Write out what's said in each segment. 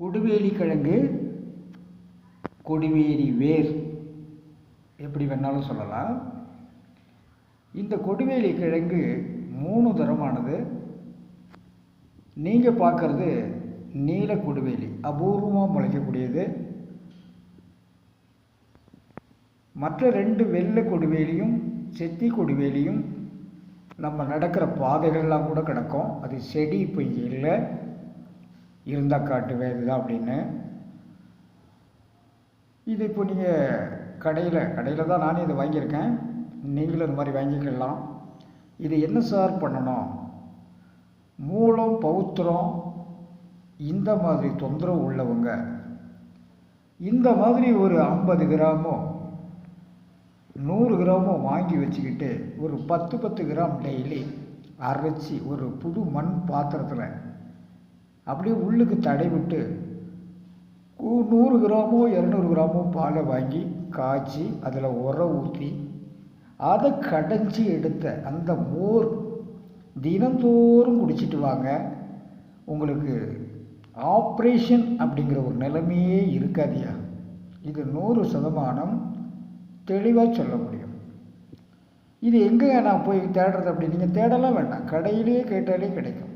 கொடுவேலி கிழங்கு கொடிவேரி வேர். எப்படி வேணாலும் சொல்லலாம். இந்த கொடுவேலி கிழங்கு மூணு தரமானது. நீங்கள் பார்க்குறது நீல கொடுவேலி அபூர்வமாக முளைக்கக்கூடியது. மற்ற ரெண்டு வெள்ளை கொடுவேலியும் செத்தி கொடுவேலியும் நம்ம நடக்கிற பாதைகள்லாம் கூட கிடக்கும். அது செடி இப்போ இங்கே இல்லை. இருந்தால் காட்டுவேன் இதுதான் அப்படின்னு. இது இப்போ நீங்கள் கடையில் கடையில் தான் நானே இதை வாங்கியிருக்கேன். நீங்களும் இந்த மாதிரி வாங்கிக்கலாம். இது என்ன சார் பண்ணணும்? மூலம் பௌத்திரம் இந்த மாதிரி தொந்தரவு உள்ளவங்க இந்த மாதிரி ஒரு ஐம்பது கிராமோ நூறு கிராமோ வாங்கி வச்சுக்கிட்டு ஒரு பத்து பத்து கிராம் டெய்லி அரைச்சி ஒரு புது மண் பாத்திரத்தில் அப்படியே உள்ளுக்கு தடை விட்டு நூறு கிராமோ இரநூறு கிராமோ பாலை வாங்கி காய்ச்சி அதில் உரம் ஊற்றி அதை கடைஞ்சி எடுத்த அந்த மோர் தினந்தோறும் குடிச்சிட்டு வாங்க. உங்களுக்கு ஆப்ரேஷன் அப்படிங்கிற ஒரு நிலைமையே இருக்காதியா? இது நூறு சதமானம் தெளிவாக சொல்ல முடியும். இது எங்கே நான் போய் தேடுறது அப்படி? நீங்கள் தேடலாம் வேண்டாம். கடையிலேயே கேட்டாலே கிடைக்கும்.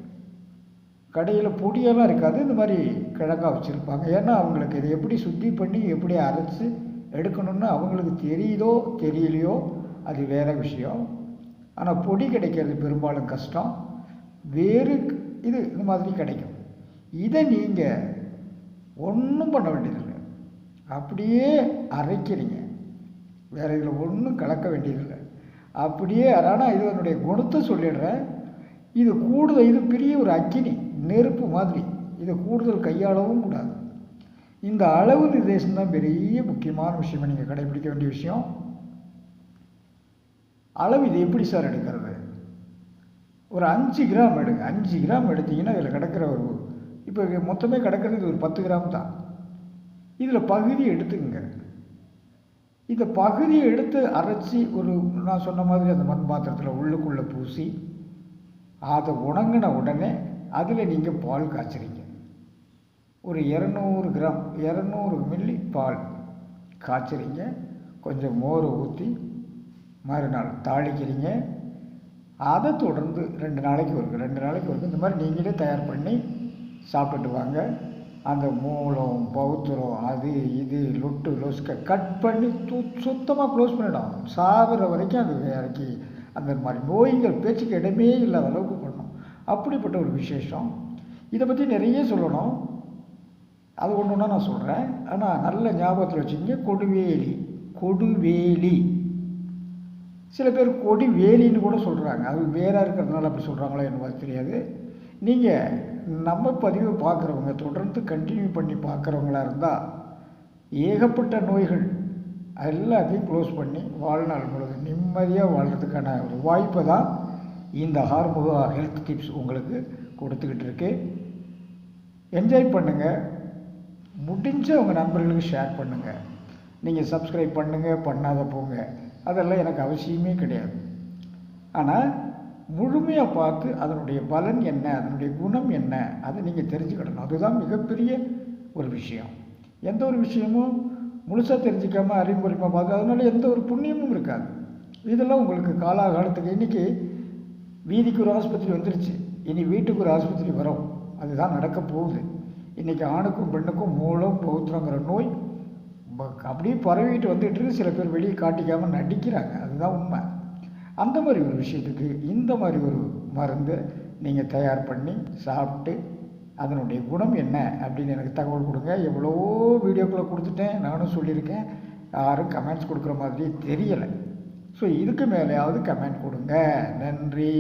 கடையில் பொடியெல்லாம் இருக்காது. இந்த மாதிரி கிழங்கா வச்சுருப்பாங்க. ஏன்னா அவங்களுக்கு இதை எப்படி சுத்தி பண்ணி எப்படி அரைச்சி எடுக்கணும்னு அவங்களுக்கு தெரியுதோ தெரியலையோ அது வேறு விஷயம். ஆனால் பொடி கிடைக்கிறது பெரும்பாலும் கஷ்டம். வேறு இது இந்த மாதிரி கிடைக்கும். இதை நீங்கள் ஒன்றும் பண்ண வேண்டியதில்லை. அப்படியே அரைக்கிறீங்க. வேறு இதில் ஒன்றும் கலக்க வேண்டியதில்லை. அப்படியே ஆனால் இது என்னுடைய குணத்தை சொல்லிடுறேன். இது கூடுதல் இது பெரிய ஒரு அக்கினி நெருப்பு மாதிரி. இதை கூடுதல் கையாளவும் கூடாது. இந்த அளவு நிர்தேசம் தான் பெரிய முக்கியமான விஷயம் நீங்கள் கடைபிடிக்க வேண்டிய விஷயம். அளவு இது எப்படி சார் எடுக்கிறது? ஒரு அஞ்சு கிராம் எடுங்க அஞ்சு கிராம் எடுத்தீங்கன்னா இதில் கிடக்கிற ஒரு இப்போ மொத்தமே கிடக்கிறது ஒரு பத்து கிராம் தான். இதில் பகுதி எடுத்துக்கங்க. இந்த பகுதியை எடுத்து அரைச்சி ஒரு நான் சொன்ன மாதிரி அந்த மண் பாத்திரத்தில் உள்ளுக்குள்ளே பூசி அதை உணங்கின உடனே அதில் நீங்கள் பால் காய்ச்சுறீங்க. ஒரு இரநூறு கிராம் இரநூறு மில்லி பால் காய்ச்சுறீங்க. கொஞ்சம் மோர் ஊற்றி மறுநாள் தாளிக்கிறீங்க. அதை தொடர்ந்து ரெண்டு நாளைக்கு ஒரு ரெண்டு நாளைக்கு ஒரு இந்த மாதிரி நீங்களே தயார் பண்ணி சாப்பிட்டுட்டு வாங்க. அந்த மூலம் பௌத்திரம் அது இது லொட்டு லொஸ்க கட் பண்ணி து சுத்தமாக க்ளோஸ் பண்ணிடும் சாகுற வரைக்கும் அது இறக்கி அந்த மாதிரி நோய்கள் பேச்சுக்கு இடமே இல்லாத அளவுக்கு பண்ணும் அப்படிப்பட்ட ஒரு விசேஷம். இதை பற்றி நிறைய சொல்லணும். அது ஒன்று ஒன்றா நான் சொல்கிறேன் ஆனால் நல்ல ஞாபகத்தில் வச்சுங்க கொடுவேலி. கொடுவேலி. சில பேர் கொடி வேலின்னு கூட சொல்கிறாங்க அது வேறாக இருக்கிறதுனால அப்படி சொல்கிறாங்களோ எனக்கு தெரியாது. நீங்கள் நம்ம பதிவை பார்க்குறவங்க தொடர்ந்து கண்டினியூ பண்ணி பார்க்குறவங்களா இருந்தால் ஏகப்பட்ட நோய்கள் எல்லாத்தையும் க்ளோஸ் பண்ணி வாழ்நாள் முழுது நிம்மதியாக வாழ்கிறதுக்கான ஒரு வாய்ப்பை தான் இந்த ஹார்முக ஹெல்த் டிப்ஸ் உங்களுக்கு கொடுத்துக்கிட்டு இருக்கு. என்ஜாய் பண்ணுங்கள் முடிஞ்ச உங்கள் நண்பர்களுக்கு ஷேர் பண்ணுங்கள் நீங்கள் சப்ஸ்கிரைப் பண்ணுங்கள் பண்ணாத போங்க. அதெல்லாம் எனக்கு அவசியமே கிடையாது. ஆனால் முழுமையாக பார்த்து அதனுடைய பலன் என்ன அதனுடைய குணம் என்ன அதை நீங்கள் தெரிஞ்சுக்கிடணும் அதுதான் மிகப்பெரிய ஒரு விஷயம். எந்த ஒரு விஷயமும் முழுசாக தெரிஞ்சிக்காமல் அறிமுறைமாக பார்த்து அதனால எந்த ஒரு புண்ணியமும் இருக்காது. இதெல்லாம் உங்களுக்கு காலாகாலத்துக்கு இன்றைக்கி வீதிக்கு ஒரு ஆஸ்பத்திரி வந்துருச்சு. இனி வீட்டுக்கு ஒரு ஆஸ்பத்திரி வரும். அதுதான் நடக்க போகுது. இன்றைக்கி ஆணுக்கும் பெண்ணுக்கும் மூலம் பௌத்திரங்கிற நோய் அப்படியே பரவிட்டு வந்துட்டு இருக்கு சில பேர் வெளியே காட்டிக்காமல் நடிக்கிறாங்க. அதுதான் உண்மை. அந்த மாதிரி ஒரு விஷயத்துக்கு இந்த மாதிரி ஒரு மருந்து நீங்கள் தயார் பண்ணி சாப்பிட்டு அதனுடைய குணம் என்ன அப்படின்னு எனக்கு தகவல் கொடுங்க. எவ்வளவோ வீடியோக்களை கொடுத்துட்டேன் நானும் சொல்லியிருக்கேன். யாரும் கமெண்ட்ஸ் கொடுக்குற மாதிரி தெரியலை. ஸோ இதுக்கு மேலேயாவது கமெண்ட் கொடுங்க. நன்றி.